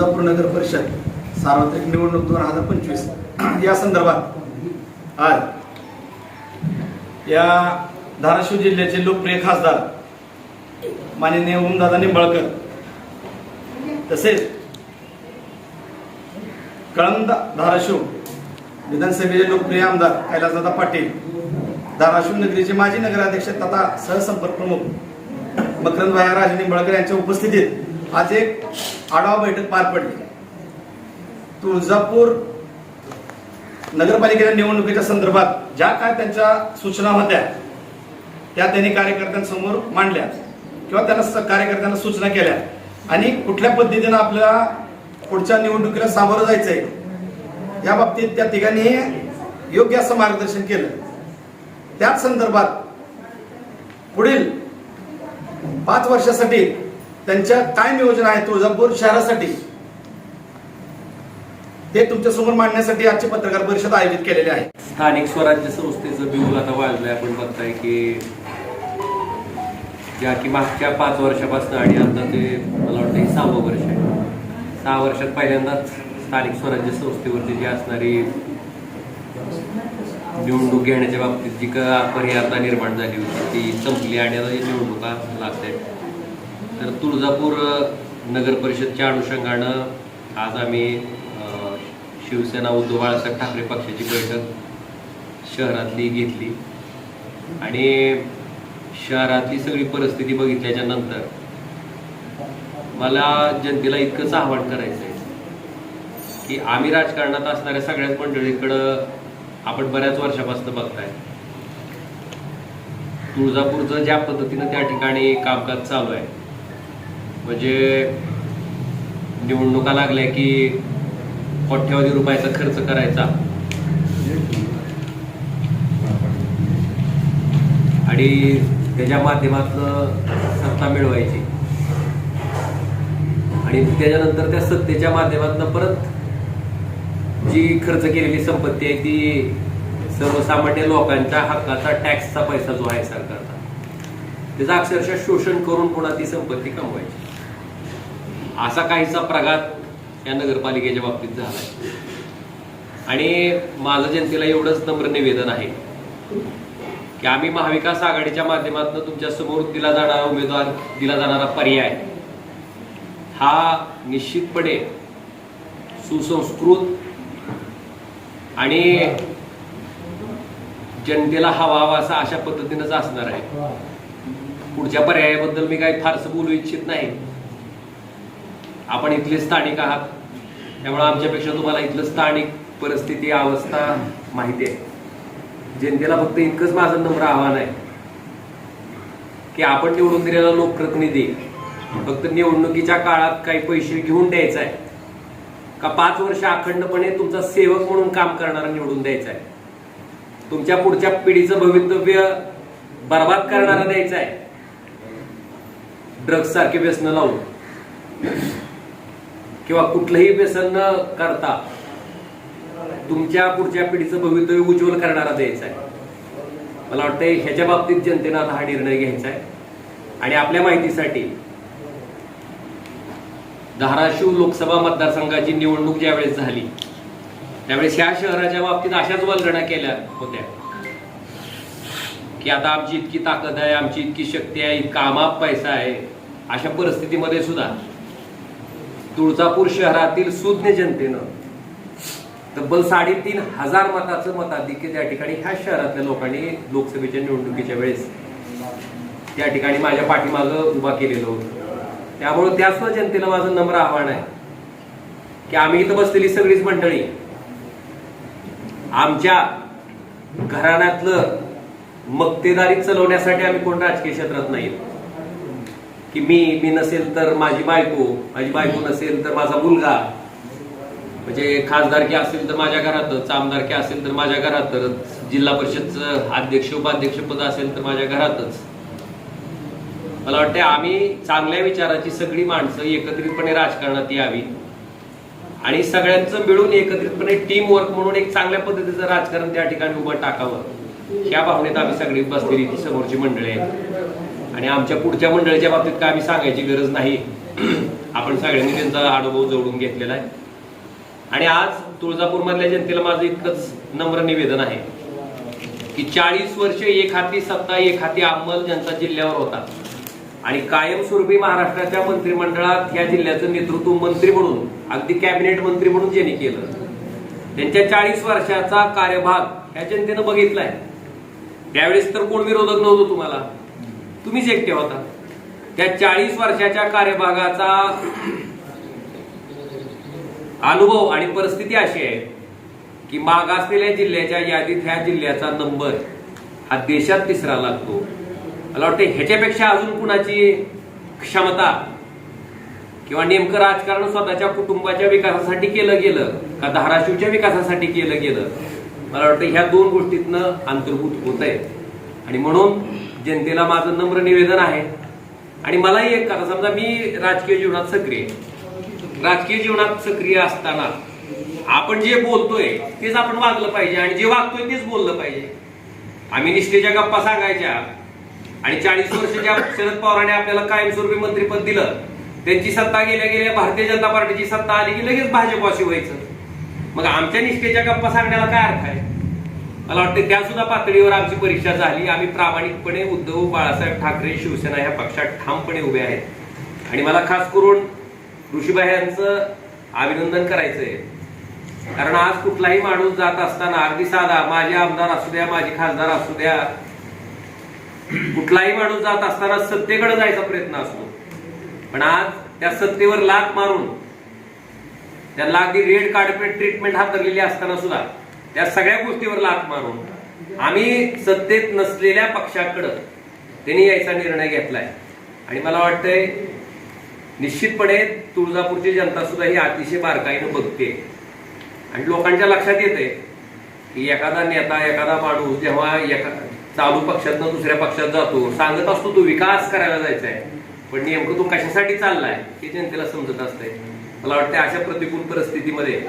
तुळजापूर नगर परिषद सार्वत्रिक निवडणूक दोन हजार पंचवीस. या संदर्भात आज या धाराशिव जिल्ह्याचे लोकप्रिय खासदार माननीय ओमदादा निंबाळकर तसेच कळंब धाराशिव विधानसभेचे लोकप्रिय आमदार कैलासदादा पाटील धाराशिव नगरीचे माजी नगराध्यक्ष तथा सहसंपर्क प्रमुख मकरंदभाई राजे निंबाळकर यांच्या उपस्थितीत आज एक आढावा बैठक पार पडली. तुळजापूर नगरपालिकेच्या निवडणुकीच्या संदर्भात ज्या काय त्यांच्या सूचना होत्या त्या त्यांनी कार्यकर्त्यांसमोर मांडल्या किंवा त्यांना कार्यकर्त्यांना सूचना केल्या. आणि कुठल्या पद्धतीनं आपल्याला पुढच्या निवडणुकीला सामोरं जायचंय या बाबतीत त्या तिघांनी योग्य असं मार्गदर्शन केलं. त्याच संदर्भात पुढील पाच वर्षासाठी त्यांच्या काय नियोजन आहे तुळजापूर शहरासाठी? ते तुमच्यासमोर मांडण्यासाठी आजची पत्रकार परिषद आयोजित केलेली आहे. स्थानिक स्वराज्य संस्थेचं बिगुल आता वाजलंय. आपण बघताय की ज्या की मागच्या पाच वर्षापासून आणि आता ते मला वाटतं हे सहावं वर्ष आहे. सहा वर्षात पहिल्यांदाच स्थानिक स्वराज्य संस्थेवरती जी असणारी निवडणूक घेण्याच्या बाबतीत जी का अपरिहारता निर्माण झाली होती ती संपली आणि आता निवडणुका लागत आहेत तर तुळजापूर नगर परिषदच्या अनुषंगानं आज आम्ही शिवसेना उद्धव बाळासाहेब ठाकरे पक्षाची बैठक शहरातली घेतली. आणि शहरातली सगळी परिस्थिती बघितल्याच्या नंतर मला जनतेला इतकंच आव्हान करायचं आहे की आम्ही राजकारणात असणाऱ्या सगळ्याच मंडळीकडं आपण बऱ्याच वर्षापासून बघताय. तुळजापूरचं ज्या पद्धतीनं त्या ठिकाणी कामकाज चालू आहे म्हणजे निवडणुका लागल्या की कोट्यवधी रुपयाचा खर्च करायचा. आणि त्याच्या माध्यमातून सत्ता मिळवायची. आणि त्याच्यानंतर त्या सत्तेच्या माध्यमातून परत जी खर्च केलेली संपत्ती आहे ती सर्वसामान्य लोकांच्या हक्काचा टॅक्सचा पैसा जो आहे सरकारचा. त्याचं अक्षरशः शोषण करून पुन्हा ती संपत्ती कमवायची. असा काहीसा प्रघात या नगरपालिकेच्या बाबतीत झाला आणि माझं जनतेला एवढंच नम्र निवेदन आहे की आम्ही महाविकास आघाडीच्या माध्यमातून तुमच्यासमोर दिला जाणारा उमेदवार दिला जाणारा पर्याय हा निश्चितपणे सुसंस्कृत आणि जनतेला हवा हवा असा अशा पद्धतीनंच असणार आहे. पुढच्या पर्यायाबद्दल मी काही फारसं बोलू इच्छित नाही. आपण इथले स्थानिक आहात. त्यामुळे आमच्यापेक्षा तुम्हाला इथलं स्थानिक परिस्थिती अवस्था माहिती आहे. जनतेला फक्त इतकंच माझं नम्र आव्हान आहे की आपण निवडून दिलेला लोकप्रतिनिधी फक्त निवडणुकीच्या काळात काही पैसे घेऊन द्यायचा आहे का पाच वर्ष अखंडपणे तुमचा सेवक म्हणून काम करणारा निवडून द्यायचा आहे? तुमच्या पुढच्या पिढीचं भवितव्य बर्बाद करणारा द्यायचा आहे? ड्रग्ज सारखे व्यसन लावून. किंवा कुठलंही व्यसन न करता तुमच्या पुढच्या पिढीचं भवितव्य उज्ज्वल करणारा द्यायचा आहे. मला वाटतंय ह्याच्या बाबतीत जनतेनं आता हा निर्णय घ्यायचा आहे. आणि आपल्या माहितीसाठी धाराशिव लोकसभा मतदारसंघाची निवडणूक ज्यावेळेस झाली त्यावेळेस ह्या शहराच्या बाबतीत अशाच वलगणा केल्या होत्या. की आता आमची इतकी ताकद आहे आमची इतकी शक्ती आहे इतका आमाप पैसा आहे अशा परिस्थितीमध्ये सुद्धा तुळजापूर शहरातील सुज्ञ जनतेनं तब्बल साडेतीन हजार मताचं मताधिक्य त्या ठिकाणी ह्या शहरातल्या लोकांनी लोकसभेच्या निवडणुकीच्या वेळेस त्या ठिकाणी माझ्या पाठीमागं उभा केलेलं होतं. त्यामुळे त्याच जनतेला माझं नम्र आव्हान आहे की आम्ही इथं बसलेली सगळीच मंडळी आमच्या घराण्यातलं मक्तेदारी चलवण्यासाठी आम्ही कोण राजकीय क्षेत्रात नाही की मी मी नसेल तर माझी बायको माझी बायको नसेल तर माझा मुलगा. म्हणजे खासदारकी असेल तर माझ्या घरातच आमदारकी असेल तर माझ्या घरातच जिल्हा परिषदचं अध्यक्ष उपाध्यक्ष पद असेल तर माझ्या घरातच. मला वाटतं आम्ही चांगल्या विचाराची सगळी माणसं एकत्रितपणे राजकारणात यावी. आणि सगळ्यांचं मिळून एकत्रितपणे टीम वर्क म्हणून एक चांगल्या पद्धतीचं राजकारण त्या ठिकाणी उभं टाकावं. ह्या भावनेत आम्ही सगळी बसलेली ती समोरची मंडळी आहेत. आणि आमच्या पुढच्या मंडळीच्या बाबतीत काय आम्ही सांगायची गरज नाही. आपण सगळ्यांनी त्यांचा अनुभव जोडून घेतलेला आहे. आणि आज तुळजापूरमधल्या जनतेला माझं इतकंच नम्र निवेदन आहे की चाळीस वर्ष एक हाती सत्ता एक हाती अंमल ज्यांचा जिल्ह्यावर होता. आणि कायमस्वरूपी महाराष्ट्राच्या मंत्रिमंडळात या जिल्ह्याचं नेतृत्व मंत्री म्हणून अगदी कॅबिनेट मंत्री म्हणून ज्यांनी केलं त्यांच्या चाळीस वर्षाचा कार्यभाग ह्या जनतेनं बघितलाय. त्यावेळेस तर कोण विरोधक नव्हतो तुम्हाला? तुम्हीच एकटे होता. त्या चाळीस वर्षाच्या कार्यभागाचा अनुभव आणि परिस्थिती अशी आहे की मागासलेल्या जिल्ह्याच्या यादीत ह्या जिल्ह्याचा नंबर हा देशात तिसरा लागतो. मला वाटतं ह्याच्यापेक्षा अजून कुणाची क्षमता किंवा नेमकं राजकारण स्वतःच्या कुटुंबाच्या विकासासाठी केलं गेलं का धाराशिवच्या विकासासाठी केलं गेलं? मला वाटतं ह्या दोन गोष्टीतनं अंतर्भूत होत आहे आणि म्हणून जनतेला माझं नम्र निवेदन आहे. आणि मलाही एक कथा समजा मी राजकीय जीवनात सक्रिय राजकीय जीवनात सक्रिय असताना आपण जे बोलतोय तेच आपण वागलं पाहिजे. आणि जे वागतोय तेच बोललं पाहिजे. आम्ही निष्ठेच्या गप्पा सांगायच्या. आणि चाळीस वर्षाच्या शरद पवारांनी आपल्याला कायमस्वरूपी मंत्रीपद दिलं. त्यांची सत्ता गेल्या गेल्या भारतीय जनता पार्टीची सत्ता आली की लगेच भाजपवासी व्हायचं. मग आमच्या निष्ठेच्या गप्पा सांगण्याला काय अर्थ आहे? मला वाटतं त्या सुद्धा पातळीवर आमची परीक्षा झाली. आम्ही प्रामाणिकपणे उद्धव बाळासाहेब ठाकरे शिवसेना ह्या पक्षात ठामपणे उभे आहेत. आणि मला खास करून ऋषीबाई यांचं अभिनंदन करायचंय. कारण आज कुठलाही माणूस जात असताना अगदी साधा माझे आमदार असू द्या माझे खासदार असू द्या कुठलाही माणूस जात असताना सत्तेकडे जायचा प्रयत्न असतो. पण आज त्या सत्तेवर लात मारून त्यांना अगदी रेड कार्पेट ट्रीटमेंट हातरलेली असताना सुद्धा त्या सगळ्या गोष्टीवर लात मारून आम्ही सत्तेत नसलेल्या पक्षाकडं त्यांनी यायचा निर्णय घेतलाय. आणि मला वाटतंय निश्चितपणे तुळजापूरची जनता सुद्धा ही अतिशय बारकाईनं बघते. आणि लोकांच्या लक्षात येते की एखादा नेता एखादा माणूस जेव्हा एका चालू पक्षातनं दुसऱ्या पक्षात जातो सांगत असतो तो विकास करायला जायचा आहे पण नेमकं तो कशासाठी चाललाय हे जनतेला समजत असतंय. मला वाटतं अशा प्रतिकूल परिस्थितीमध्ये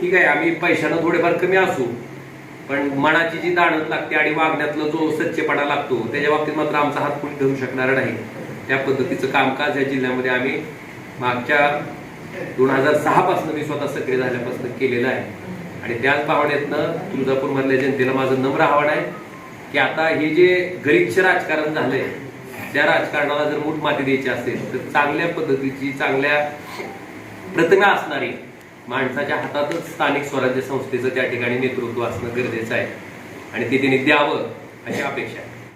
ठीक आहे आम्ही पैशानं थोडेफार कमी असू पण मनाची जी दाणत लागते आणि वागण्यातला जो सच्चेपणा लागतो त्याच्या बाबतीत मात्र आमचा हात कुणी धरू शकणार नाही. त्या पद्धतीचं कामकाज या जिल्ह्यामध्ये आम्ही मागच्या दोन हजार सहा पासून मी स्वतः सक्रिय झाल्यापासून केलेलं आहे. आणि त्याच भावनेतनं तुळजापूरमधल्या जनतेला माझं नम्र आव्हान आहे की आता हे जे गरीबचे राजकारण झालंय त्या राजकारणाला जर मूठ माती द्यायची असेल तर चांगल्या पद्धतीची चांगल्या प्रतिमा असणारी माणसाच्या हातातच स्थानिक स्वराज्य संस्थेचं त्या ठिकाणी नेतृत्व असणं गरजेचं आहे. आणि ते तिने द्यावं अशी अपेक्षा आहे.